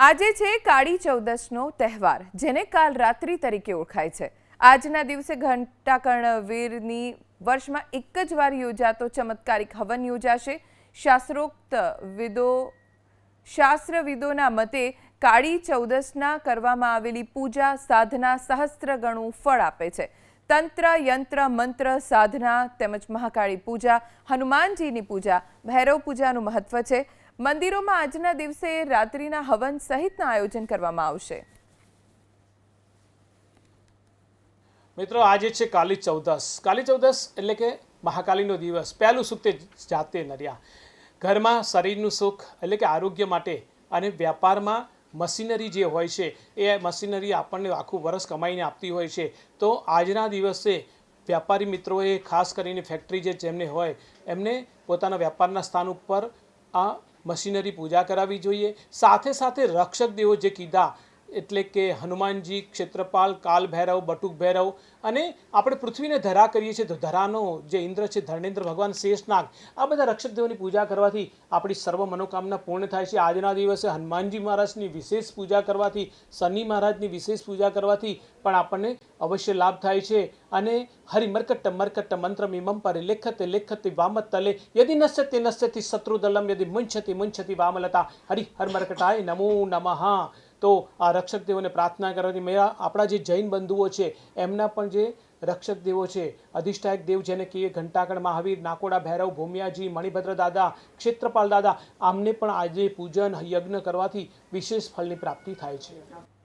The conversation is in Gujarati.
આજે છે કાળી ચૌદશનો તહેવાર, જેને કાલ રાત્રિ તરીકે ઓળખાય છે. આજના દિવસે ઘંટાકર્ણ વીરની વર્ષમાં એક જ વાર યોજાતો ચમત્કારિક હવન યોજાશે. શાસ્ત્રોક્ત વિદો શાસ્ત્રવિદોના મતે કાળી ચૌદશના કરવામાં આવેલી પૂજા, સાધના સહસ્ત્ર ગણું ફળ આપે છે. તંત્ર, યંત્ર, મંત્ર, સાધના તેમજ મહાકાળી પૂજા, હનુમાનજીની પૂજા, ભૈરવ પૂજાનું મહત્વ છે. મંદિરોમાં આજના દિવસે રાત્રિના હવન સહિતના આયોજન કરવામાં આવશે. મિત્રો, આજે છે કાલી ચૌદસ. કાલી ચૌદસ એટલે કે મહાકાલીનો દિવસ. પહેલું સુખ તે જાતે નર્યા. ઘરમાં શરીરનું સુખ એટલે કે આરોગ્ય માટે અને વ્યાપારમાં મશીનરી જે હોય છે, એ મશીનરી આપણને આખું વરસ કમાઈને આપતી હોય છે. તો આજના દિવસે વ્યાપારી મિત્રોએ ખાસ કરીને ફેક્ટરી જે જેમને હોય, એમને પોતાના વ્યાપારના સ્થાન ઉપર આ મશીનરી પૂજા કરાવવી જોઈએ. સાથે સાથે રક્ષક દેવો જે કીધા, એટલે કે હનુમાનજી, ક્ષેત્રપાલ કાલ ભૈરવ બટુક ભૈરવ અને આપણે પૃથ્વીને ધરા કરીએ છીએ, તો ધરાનો જે ઇન્દ્ર છે, ધર્ણેન્દ્ર ભગવાન, શેષનાગ, આ બધા રક્ષક દેવોની પૂજા કરવાથી આપણી સર્વ મનોકામના પૂર્ણ થાય છે. આજના દિવસે હનુમાનજી મહારાજની વિશેષ પૂજા કરવાથી, શનિ મહારાજની વિશેષ પૂજા કરવાથી પણ આપણને અવશ્ય લાભ થાય છે. અને હરિમર્કટ મર્કટ મંત્ર મીમમ પર લેખતે લેખતે વામતલે. યદિ નશ્યતે નશ્યતિ શત્રુદલમ, યદિ મુંછતિ મુંછતિ વામલતા. હરિ હરમર્કટાય નમો નમઃ. તો આ રક્ષક દેવોને પ્રાર્થના કરવાથી મેરા આપણા જે જૈન બંધુઓ છે, એમના પણ જે રક્ષક દેવો છે, અધિષ્ઠાયક દેવ જેને કહીએ ઘંટાકણ મહાવીર, નાકોડા ભૈરવ, ભૂમિયાજી, મણિભદ્ર દાદા, ક્ષેત્રપાલ દાદા, આમને પણ આજે પૂજન યજ્ઞ કરવાથી વિશેષ ફળની પ્રાપ્તિ થાય છે.